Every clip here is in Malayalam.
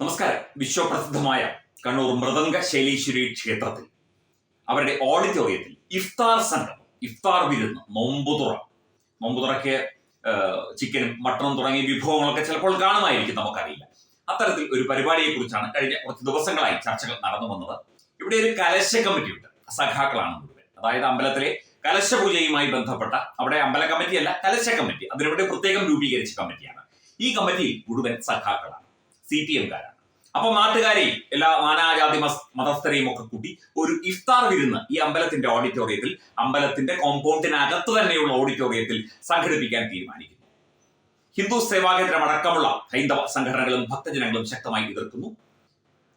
നമസ്കാരം. വിശ്വപ്രസിദ്ധമായ കണ്ണൂർ മൃദംഗ ശൈലീശ്വരി ക്ഷേത്രത്തിൽ അവരുടെ ഓഡിറ്റോറിയത്തിൽ ഇഫ്താർ സംഘം ഇഫ്താർ വിരുന്ന് നോമ്പുതുറ. നോമ്പുതുറയ്ക്ക് ചിക്കനും മട്ടണും തുടങ്ങിയ വിഭവങ്ങളൊക്കെ ചിലപ്പോൾ കാണുമായിരിക്കും നമുക്കറിയില്ല. അത്തരത്തിൽ ഒരു പരിപാടിയെ കുറിച്ചാണ് കഴിഞ്ഞ കുറച്ച് ദിവസങ്ങളായി ചർച്ചകൾ നടന്നു വന്നത്. ഇവിടെ ഒരു കലശ കമ്മിറ്റിയുണ്ട്. സഖാക്കളാണ് അതായത് അമ്പലത്തിലെ കലശ പൂജയുമായി ബന്ധപ്പെട്ട അവിടെ അമ്പല കമ്മിറ്റിയല്ല കലശ കമ്മിറ്റി. അതിനവിടെ പ്രത്യേകം രൂപീകരിച്ച കമ്മിറ്റിയാണ്. ഈ കമ്മിറ്റിയിൽ മുഴുവൻ സഖാക്കളാണ്. സി പി എംകാരാണ് അപ്പൊ നാട്ടുകാരെയും എല്ലാ മാനാജാതി മതസ്ഥരെയും ഒക്കെ കൂട്ടി ഒരു ഇഫ്താർ വിരുന്ന് ഈ അമ്പലത്തിന്റെ ഓഡിറ്റോറിയത്തിൽ അമ്പലത്തിന്റെ കോമ്പൗണ്ടിനകത്ത് തന്നെയുള്ള ഓഡിറ്റോറിയത്തിൽ സംഘടിപ്പിക്കാൻ തീരുമാനിക്കുന്നു. ഹിന്ദു സേവാകേന്ദ്രം അടക്കമുള്ള ഹൈന്ദവ സംഘടനകളും ഭക്തജനങ്ങളും ശക്തമായി എതിർക്കുന്നു.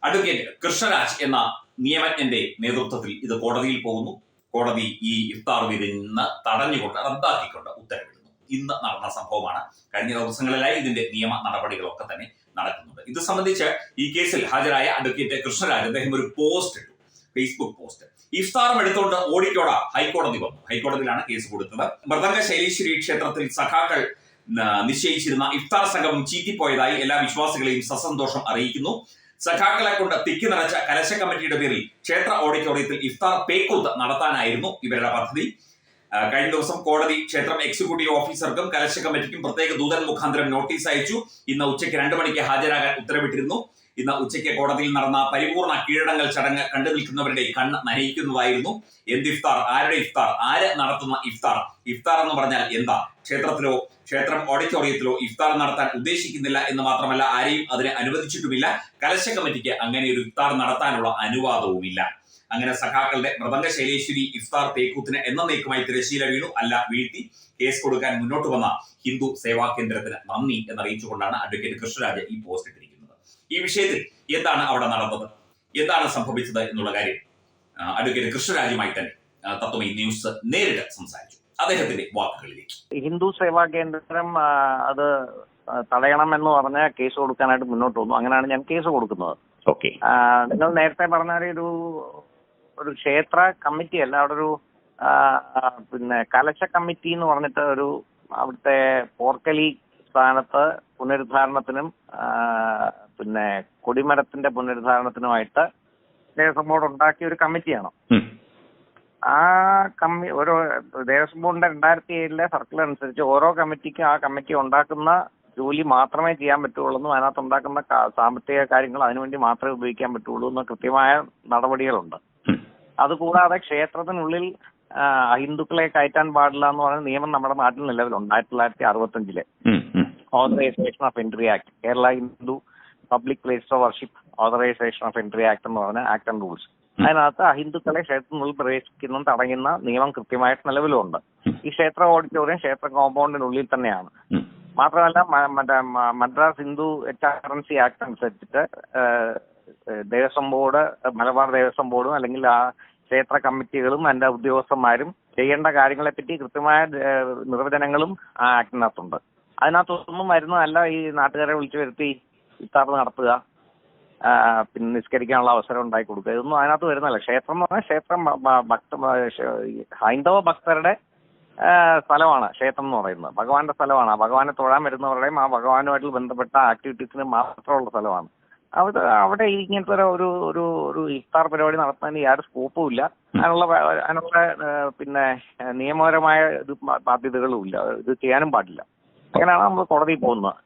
അഡ്വക്കേറ്റ് കൃഷ്ണരാജ് എന്ന നിയമജ്ഞന്റെ നേതൃത്വത്തിൽ ഇത് കോടതിയിൽ പോകുന്നു. കോടതി ഈ ഇഫ്താർ വിരുന്ന് തടഞ്ഞുകൊണ്ട് റദ്ദാക്കിക്കൊണ്ട് ഉത്തരവിടുന്നു. ഇന്ന് നടന്ന സംഭവമാണ്. കഴിഞ്ഞ ദിവസങ്ങളിലായി ഇതിന്റെ നിയമ നടപടികളൊക്കെ തന്നെ നടക്കുന്നുണ്ട്. ഇത് സംബന്ധിച്ച് ഈ കേസിൽ ഹാജരായ അഡ്വക്കേറ്റ് കൃഷ്ണരാജ് അദ്ദേഹം ഒരു പോസ്റ്റ് ഇട്ടു. ഫേസ്ബുക്ക് പോസ്റ്റ് ഇഫ്താറും എടുത്തുകൊണ്ട് ഓടിക്കോട ഹൈക്കോടതി വന്നു. ഹൈക്കോടതിയിലാണ് കേസ് കൊടുത്തത്. മൃദംഗ ശൈലീശ്വരി ക്ഷേത്രത്തിൽ സഖാക്കൾ നിശ്ചയിച്ചിരുന്ന ഇഫ്താർ സംഘം ചീറ്റിപ്പോയതായി എല്ലാ വിശ്വാസികളെയും സസന്തോഷം അറിയിക്കുന്നു. സഖാക്കളെ കൊണ്ട് തിക്കി നിറച്ച കലശ കമ്മിറ്റിയുടെ പേരിൽ ക്ഷേത്ര ഓഡിറ്റോറിയത്തിൽ ഇഫ്താർ പേക്കൂത്ത് നടത്താനായിരുന്നു ഇവരുടെ പദ്ധതി. കഴിഞ്ഞ ദിവസം കോടതി ക്ഷേത്രം എക്സിക്യൂട്ടീവ് ഓഫീസർക്കും കലശ കമ്മിറ്റിക്കും പ്രത്യേക ദൂതൻ മുഖാന്തരം നോട്ടീസ് അയച്ചു. ഇന്ന് ഉച്ചയ്ക്ക് രണ്ടു മണിക്ക് ഹാജരാകാൻ ഉത്തരവിട്ടിരുന്നു. ഇന്ന് ഉച്ചയ്ക്ക് കോടതിയിൽ നടന്ന പരിപൂർണ കീഴടങ്ങൽ ചടങ്ങ് കണ്ടു നിൽക്കുന്നവരുടെ കണ്ണ് നനയിക്കുന്നതായിരുന്നു. എന്ത് ഇഫ്താർ? ആരുടെ ഇഫ്താർ? ആര് നടത്തുന്ന ഇഫ്താർ? ഇഫ്താർ എന്ന് പറഞ്ഞാൽ എന്താ? ക്ഷേത്രത്തിലോ ക്ഷേത്രം ഓഡിറ്റോറിയത്തിലോ ഇഫ്താർ നടത്താൻ ഉദ്ദേശിക്കുന്നില്ല എന്ന് മാത്രമല്ല ആരെയും അതിനെ അനുവദിച്ചിട്ടുമില്ല. കലശ കമ്മിറ്റിക്ക് അങ്ങനെ ഒരു ഇഫ്താർ നടത്താനുള്ള അനുവാദവുമില്ല. അങ്ങനെ സഖാക്കളുടെ മൃദംഗ ശൈലേശ്വരി ഇഫ്താർ തേക്കൂത്തിന് എന്നേക്കുമായി തിരശീല വീണു. അല്ല വീഴ്ത്തി കേസ് കൊടുക്കാൻ മുന്നോട്ട് വന്ന ഹിന്ദു സേവാ കേന്ദ്രത്തിന് നന്ദി എന്നറിയിച്ചുകൊണ്ടാണ് അഡ്വക്കേറ്റ് കൃഷ്ണരാജ് ഈ പോസ്റ്റ് ഇട്ടിരിക്കുന്നത്. ഈ വിഷയത്തിൽ എന്താണ് അവിടെ നടന്നത്? എന്താണ് സംഭവിച്ചത് എന്നുള്ള കാര്യം അഡ്വക്കേറ്റ് കൃഷ്ണരാജുമായി തന്നെ തത്വമീ ന്യൂസ് നേരിട്ട് സംസാരിച്ചു. അദ്ദേഹത്തിന്റെ വാക്കുകളിലേക്ക്. ഹിന്ദു സേവാ കേന്ദ്രം അത് തടയണം എന്ന് പറഞ്ഞ കേസ് കൊടുക്കാനായിട്ട് മുന്നോട്ട് വന്നു. അങ്ങനെയാണ് ഞാൻ കേസ് കൊടുക്കുന്നത്. നിങ്ങൾ നേരത്തെ പറഞ്ഞ ഒരു ഒരു ക്ഷേത്ര കമ്മിറ്റി അല്ല അവിടെ ഒരു പിന്നെ കലശ കമ്മിറ്റി എന്ന് പറഞ്ഞിട്ട് ഒരു അവിടുത്തെ പോർക്കലി സ്ഥാനത്ത് പുനരുദ്ധാരണത്തിനും പിന്നെ കൊടിമരത്തിന്റെ പുനരുദ്ധാരണത്തിനുമായിട്ട് ദേവസ്വം ബോർഡ് ഉണ്ടാക്കിയ ഒരു കമ്മിറ്റിയാണ്. ആ കമ്മി ഓരോ ദേവസ്വം ബോർഡിന്റെ രണ്ടായിരത്തി ഏഴിലെ സർക്കിൾ അനുസരിച്ച് ഓരോ കമ്മിറ്റിക്കും ആ കമ്മിറ്റി ഉണ്ടാക്കുന്ന ജോലി മാത്രമേ ചെയ്യാൻ പറ്റുള്ളൂ എന്നും അതിനകത്ത് ഉണ്ടാക്കുന്ന സാമ്പത്തിക കാര്യങ്ങൾ അതിനുവേണ്ടി മാത്രമേ ഉപയോഗിക്കാൻ പറ്റുള്ളൂ എന്ന കൃത്യമായ നടപടികളുണ്ട്. അതുകൂടാതെ ക്ഷേത്രത്തിനുള്ളിൽ ഹിന്ദുക്കളെ കയറ്റാൻ പാടില്ല എന്ന് പറയുന്ന നിയമം നമ്മുടെ നാട്ടിൽ നിലവിലുണ്ട്. ആയിരത്തി തൊള്ളായിരത്തി അറുപത്തഞ്ചിലെ authorisation of entry act Kerala Hindu public place of worship authorisation of entry act എന്ന് പറഞ്ഞ ആക്ട് ആൻഡ് റൂൾസ് അതിനകത്ത് അഹിന്ദുക്കളെ ക്ഷേത്രത്തിനുള്ളിൽ പ്രവേശിക്കുന്ന തടയുന്ന നിയമം കൃത്യമായിട്ട് നിലവിലുണ്ട്. ഈ ക്ഷേത്ര ഓഡിറ്റോറിയം ക്ഷേത്ര കോമ്പൗണ്ടിനുള്ളിൽ തന്നെയാണ്. മാത്രമല്ല മറ്റേ മദ്രാസ് ഹിന്ദു എച്ച് ആക്ട് അനുസരിച്ചിട്ട് ദേവസ്വം ബോർഡ് മലബാർ ദേവസ്വം ബോർഡും അല്ലെങ്കിൽ ആ ക്ഷേത്ര കമ്മിറ്റികളും അതിന്റെ ഉദ്യോഗസ്ഥന്മാരും ചെയ്യേണ്ട കാര്യങ്ങളെപ്പറ്റി കൃത്യമായ നിർവചനങ്ങളും ആ ആക്ടിനകത്തുണ്ട്. അതിനകത്തൊന്നും വരുന്നതല്ല ഈ നാട്ടുകാരെ വിളിച്ചു വരുത്തി ഇത്താറ് നടത്തുക പിന്നെ നിസ്കരിക്കാനുള്ള അവസരം ഉണ്ടാക്കി കൊടുക്കുക. ഇതൊന്നും അതിനകത്ത് വരുന്നതല്ല. ക്ഷേത്രം എന്ന് പറഞ്ഞാൽ ക്ഷേത്രം ഭക്ത ഹൈന്ദവ ഭക്തരുടെ സ്ഥലമാണ് ക്ഷേത്രം എന്ന് പറയുന്നത്. ഭഗവാന്റെ സ്ഥലമാണ്. ഭഗവാനെ തൊഴാൻ വരുന്നവരുടെയും ആ ഭഗവാനുമായിട്ട് ബന്ധപ്പെട്ട ആക്ടിവിറ്റീസിന് മാത്രമുള്ള സ്ഥലമാണ്. അവിടെ അവിടെ ഇങ്ങനത്തെ ഒരു ഒരു ഒരു ഇഫ്താർ പരിപാടി നടത്തുന്നതിന് യാതൊരു സ്കോപ്പും ഇല്ല. അതിനുള്ള അതിനുള്ള പിന്നെ നിയമപരമായ ഇത് ബാധ്യതകളും ഇല്ല. ഇത് ചെയ്യാനും പാടില്ല. അങ്ങനെയാണ് നമ്മൾ കോടതിയിൽ പോകുന്നത്.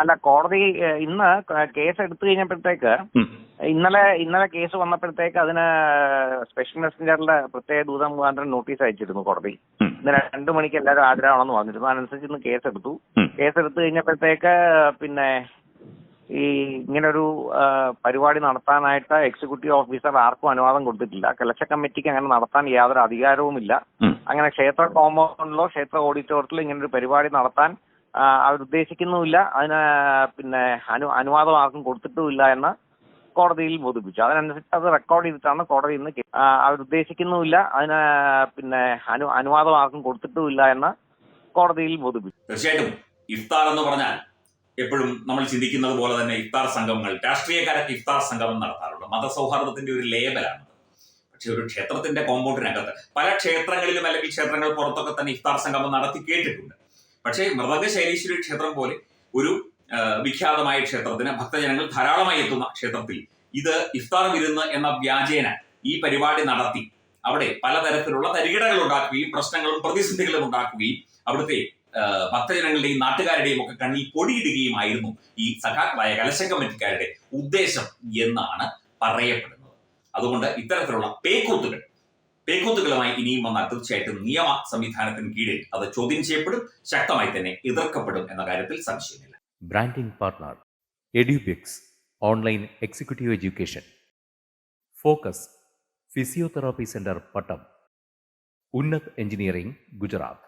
അല്ല കോടതി ഇന്ന് കേസ് എടുത്തു കഴിഞ്ഞപ്പോഴത്തേക്ക് ഇന്നലെ ഇന്നലെ കേസ് വന്നപ്പോഴത്തേക്ക് അതിന് സ്പെഷ്യൽ മെസ്സഞ്ചറിന്റെ പ്രത്യേക ദൂത മുഖാന്തരം നോട്ടീസ് അയച്ചിരുന്നു കോടതി. ഇന്ന് രണ്ടു മണിക്ക് എല്ലാവരും ആഗ്രഹമാണെന്ന് പറഞ്ഞിരുന്നു. അതനുസരിച്ച് ഇന്ന് കേസ് എടുത്തു കേസ് എടുത്തു കഴിഞ്ഞപ്പോഴത്തേക്ക് പിന്നെ ഈ ഇങ്ങനൊരു പരിപാടി നടത്താനായിട്ട് എക്സിക്യൂട്ടീവ് ഓഫീസർ ആർക്കും അനുവാദം കൊടുത്തിട്ടില്ല. കലക്ഷ കമ്മിറ്റിക്ക് അങ്ങനെ നടത്താൻ യാതൊരു അധികാരവുമില്ല. അങ്ങനെ ക്ഷേത്ര കോമ്പൗണ്ടിലോ ക്ഷേത്ര ഓഡിറ്റോറിയത്തിലോ ഇങ്ങനൊരു പരിപാടി നടത്താൻ അവരുദ്ദേശിക്കുന്നുമില്ല. അതിന് പിന്നെ അനു അനുവാദം ആർക്കും കൊടുത്തിട്ടുമില്ല എന്ന് കോടതിയിൽ ബോധിപ്പിച്ചു. അതിനനുസരിച്ച് അത് റെക്കോർഡ് ചെയ്തിട്ടാണ് കോടതി ഇന്ന് അവരുദ്ദേശിക്കുന്നുമില്ല. അതിന് പിന്നെ അനു അനുവാദം ആർക്കും കൊടുത്തിട്ടുമില്ല എന്ന് കോടതിയിൽ ബോധിപ്പിച്ചു. തീർച്ചയായിട്ടും ഇഫ്താർ എന്ന് പറഞ്ഞാൽ എപ്പോഴും നമ്മൾ ചിന്തിക്കുന്നത് പോലെ തന്നെ ഇഫ്താർ സംഗമങ്ങൾ രാഷ്ട്രീയക്കാരൊക്കെ ഇഫ്താർ സംഗമം നടത്താറുണ്ട്. മതസൗഹാർദ്ദത്തിന്റെ ഒരു ലേബലാണ്. പക്ഷെ ഒരു ക്ഷേത്രത്തിന്റെ കോമ്പൗണ്ടിനകത്ത് പല ക്ഷേത്രങ്ങളിലും അല്ലെങ്കിൽ ക്ഷേത്രങ്ങൾ പുറത്തൊക്കെ തന്നെ ഇഫ്താർ സംഗമം നടത്തി കേട്ടിട്ടുണ്ട്. പക്ഷേ മൃതകശൈലീശ്വരി ശൈലീശ്വരി ക്ഷേത്രം പോലെ ഒരു വിഖ്യാതമായ ക്ഷേത്രത്തിന് ഭക്തജനങ്ങൾ ധാരാളമായി എത്തുന്ന ക്ഷേത്രത്തിൽ ഇത് ഇഫ്താർ വിരുന്ന് എന്ന വ്യാജേന ഈ പരിപാടി നടത്തി. അവിടെ പലതരത്തിലുള്ള തരികിടകൾ ഉണ്ടാക്കുകയും പ്രശ്നങ്ങളും പ്രതിസന്ധികളും ഉണ്ടാക്കുകയും അവിടുത്തെ ഭക്തജനങ്ങളുടെയും നാട്ടുകാരുടെയും ഒക്കെ കണ്ണിൽ പൊടിയിടുകയുമായിരുന്നു ഈ സഖാക്കളായ കലശ കമ്മിറ്റിക്കാരുടെ ഉദ്ദേശം എന്നാണ് പറയപ്പെടുന്നത്. അതുകൊണ്ട് ഇത്തരത്തിലുള്ള പേക്കൂത്തുകൾ പേക്കൂത്തുകളുമായി ഇനിയും വന്നാൽ തീർച്ചയായിട്ടും നിയമ സംവിധാനത്തിന് കീഴിൽ അത് ചോദ്യം ചെയ്യപ്പെടും ശക്തമായി തന്നെ എതിർക്കപ്പെടും എന്ന കാര്യത്തിൽ സംശയമില്ല. Branding partner Edubix online executive education focus physiotherapy centre Pattom Unnath engineering Gujarat